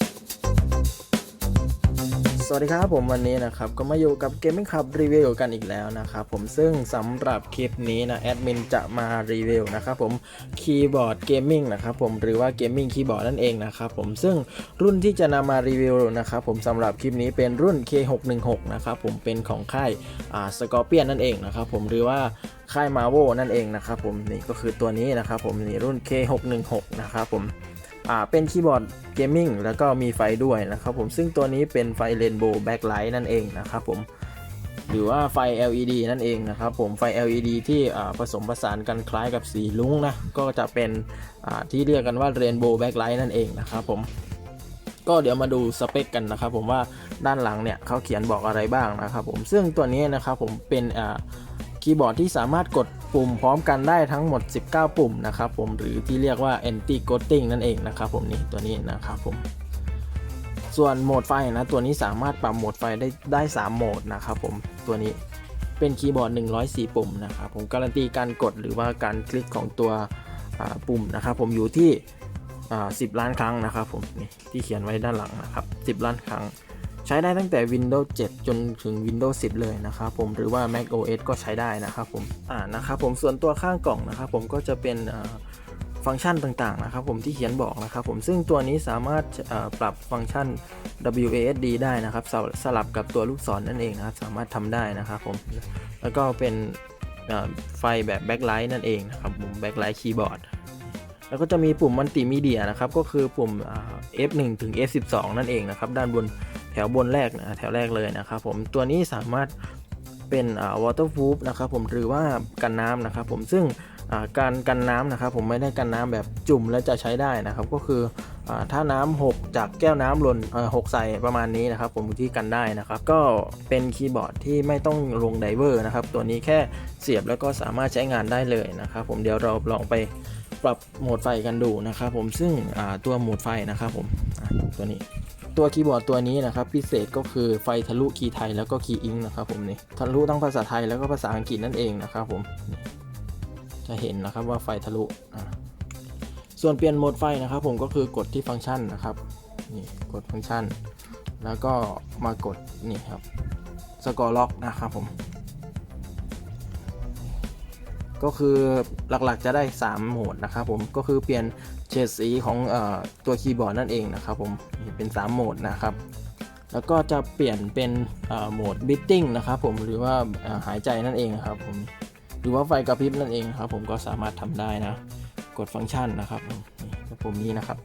ส วัสดีครับผมวันนี้นะครับก็มาอยู่กับ Gaming Club รีวิวกันอีกแล้วนะครับผมซึ่งสำหรับคลิปนี้นะแอดมินจะมารีวิวนะครับผมคีย์บอร์ดเกมมิ่งนะครับผมหรือว่าเกมมิ่งคีย์บอร์ดนั่นเองนะครับผมซึ่งรุ่นที่จะนำมารีวิวนะครับผมสำหรับคลิปนี้เป็นรุ่น K616 นะครับผมเป็นของค่ายอ่าสกอร์เปียนนั่นเองนะครับผมหรือว่าค่ายมาโวนั่นเองนะครับผมนี่ก็คือตัวนี้นะครับผมนี่รุ่น K616 นะครับผม อ่าเป็นคีย์บอร์ดเกมมิ่งแล้วก็มีไฟด้วยนะครับผมซึ่งตัวนี้เป็นไฟเรนโบว์แบ็คไลท์นั่นเองนะครับผมหรือว่าไฟ LED นั่นเองนะครับผมไฟ LED ที่อ่าผสมผสานกันคล้ายกับสีลุ้งนะก็จะเป็นอ่าที่เรียกกันว่าเรนโบว์แบ็คไลท์นั่นเองนะครับผมก็เดี๋ยวมาดูสเปคกันนะครับผมว่าด้านหลังเนี่ยเขาเขียนบอกอะไรบ้างนะครับผมซึ่งตัวนี้นะครับผมเป็นอ่าคีย์บอร์ดที่สามารถกด ปุ่มพร้อมกันได้ทั้งหมด 19 ปุ่มนะครับผมหรือที่เรียกว่า anti ghosting นั่นเองนะครับผมนี่ตัวนี้นะครับผมส่วนโหมดไฟนะตัวนี้สามารถปรับโหมดไฟได้ได้ 3 โหมดนะครับผมตัวนี้เป็นคีย์บอร์ด 104 ปุ่มนะครับผมการันตีการกดหรือว่าการคลิกของตัวปุ่มนะครับผมอยู่ที่ 10 ล้านครั้งนะครับผมนี่ที่เขียนไว้ด้านหลังนะครับ 10 ล้านครั้ง ใช้ได้ตั้งแต่ Windows 7 จนถึง Windows 10 เลยนะครับผมหรือว่า Mac OS ก็ใช้ได้นะครับผมอ่านะครับผมส่วนตัวข้างกล่องนะครับผมก็จะเป็นฟังก์ชันต่างๆนะครับผมที่เขียนบอกนะครับผมซึ่งตัวนี้สามารถปรับฟังก์ชัน WASD ได้นะครับสสลับกับตัวลูกศรนั่นเองนะครับสามารถทำได้นะครับผมแล้วก็เป็นไฟแบบแบ็คไลท์นั่นเองนะครับผมแบ็คไลท์คีย์บอร์ดแล้วก็จะมีปุ่มมัลติมีเดียนะครับก็คือปุ่ม F1 ถึง F12 นั่นเองนะครับด้านบน แถวบนแรกนะแถวแรกเลยนะครับผมตัวนี้สามารถเป็นอ่า waterproof นะครับผมหรือว่ากันน้ำนะครับผมซึ่งการกันน้ำนะครับผมไม่ได้กันน้ำแบบจุ่มแล้วจะใช้ได้นะครับ ก็คืออถ้าน้ำหกจากแก้วน้ำหล่นหกใส่ประมาณนี้นะครับ ผมที่กันได้นะครับ ก็เป็นคีย์บอร์ดที่ไม่ต้องลงไดเวอร์นะครับ ตัวนี้แค่เสียบแล้วก็สามารถใช้งานได้เลยนะครับผมเดี๋ยวเราลองไปปรับโหมดไฟกันดูนะครับ ผมซึ่งตัวโหมดไฟนะครับผมตัวนี้ ตัวคีย์บอร์ดตัวนี้นะครับพิเศษก็คือไฟทะลุคีย์ไทยแล้วก็คีย์อิงนะครับผมนี่ทะลุทั้งภาษาไทยแล้วก็ภาษาอังกฤษนั่นเองนะครับผมจะเห็นนะครับว่าไฟทะลุส่วนเปลี่ยนโหมดไฟนะครับ ผมก็คือกดที่ฟังก์ชันนะครับนี่กดฟังก์ชัน แล้วก็มากดนี่ครับสกอร์ล็อกนะครับผมก็คือหลักๆจะได้ 3 โหมดนะครับผมก็คือเปลี่ยน เฉดสีของอตัวคีย์บอร์ดนั่นเองนะครับผมเป็น 3 โหมดนะครับ แล้วก็จะเปลี่ยนเป็นโหมดบิทติ้งนะครับผมหรือว่าหายใจนั่นเองนะครับผมหรือว่าไฟกระพริบนั่นเองครับผมก็สามารถทำได้นะ กดฟังก์ชันนะครับนี่ปุ่มนี้นะครับ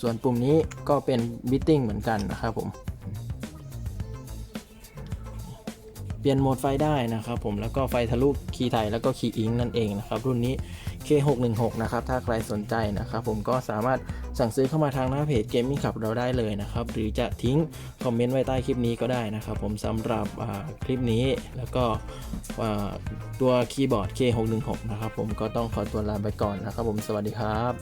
ส่วนปุ่มนี้ก็เป็นบิทติ้งเหมือนกันนะครับผม เปลี่ยนโหมดไฟได้นะครับผมแล้วก็ไฟทะลุคีย์ไทยแล้วก็คีย์อิงนั่นเองนะครับรุ่นนี้ K616 นะครับถ้าใครสนใจนะครับผมก็สามารถสั่งซื้อเข้ามาทางหน้าเพจ Gaming Club เราได้เลยนะครับหรือจะทิ้งคอมเมนต์ไว้ใต้คลิปนี้ก็ได้นะครับผมสำหรับคลิปนี้แล้วก็ตัวคีย์บอร์ด K616 นะครับผมก็ต้องขอตัวลาไปก่อนนะครับผมสวัสดีครับ